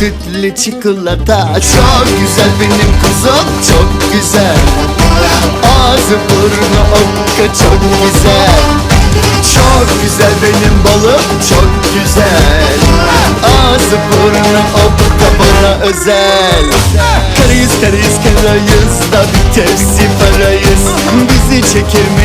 sütlü çikolata. Çok güzel benim kuzum çok güzel. Ağzı burnu okka çok güzel. Çok güzel benim balım çok güzel. Ağzı burnu okka bana özel. Karayız karayız karayız da bir tepsi parayız. Bizi çekemeyenin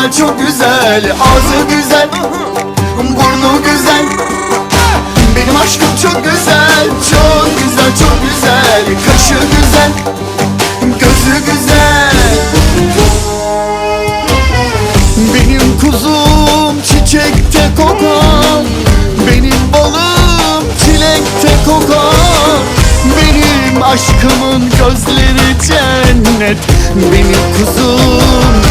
güzel, çok güzel. Ağzı güzel, burnu güzel. Benim aşkım çok güzel, çok güzel, çok güzel. Kaşı güzel, gözü güzel. Benim kuzum çiçekte kokar. Benim balım çilekte kokar. Benim aşkımın gözleri cennet. Benim kuzum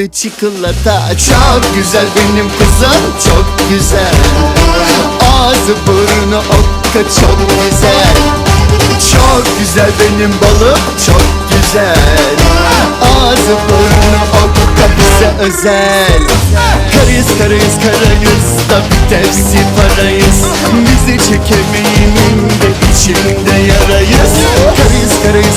sütlü çikolata Çok güzel benim kızım çok güzel. Ağzı burnu okka çok güzel. Çok güzel benim balım çok güzel. Ağzı burnu okka bize özel. Karayız karayız karayız da bir tepsi parayız. Bizi çekemeyenin de içinde yarayız. Karayız karayız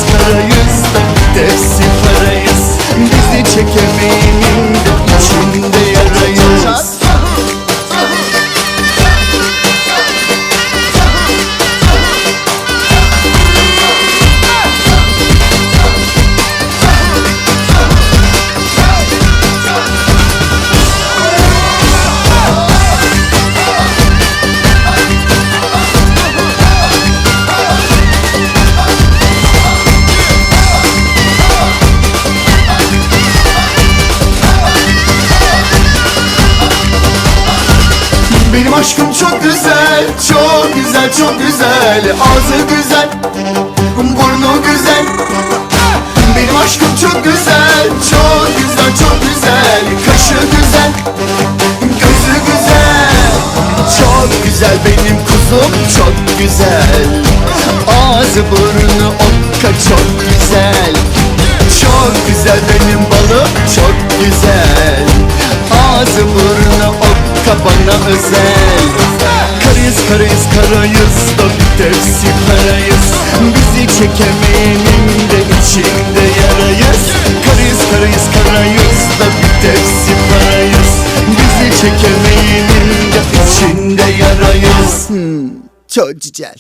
Benim aşkım çok güzel, çok güzel, çok güzel. Ağzı güzel, burnu güzel. Benim aşkım çok güzel, çok güzel, çok güzel. Kaşı güzel, gözü güzel. Çok güzel benim kuzum, çok güzel. Ağzı burnu okka çok güzel. Çok güzel benim balım, çok güzel bana özel. Karayız karayız karayız da bir tepsi parayız Bizi çekemeyenin de içinde yarayız. Karayız karayız karayız da bir tepsi parayız Bizi çekemeyenin de içinde yarayız. Hmm, Çok güzel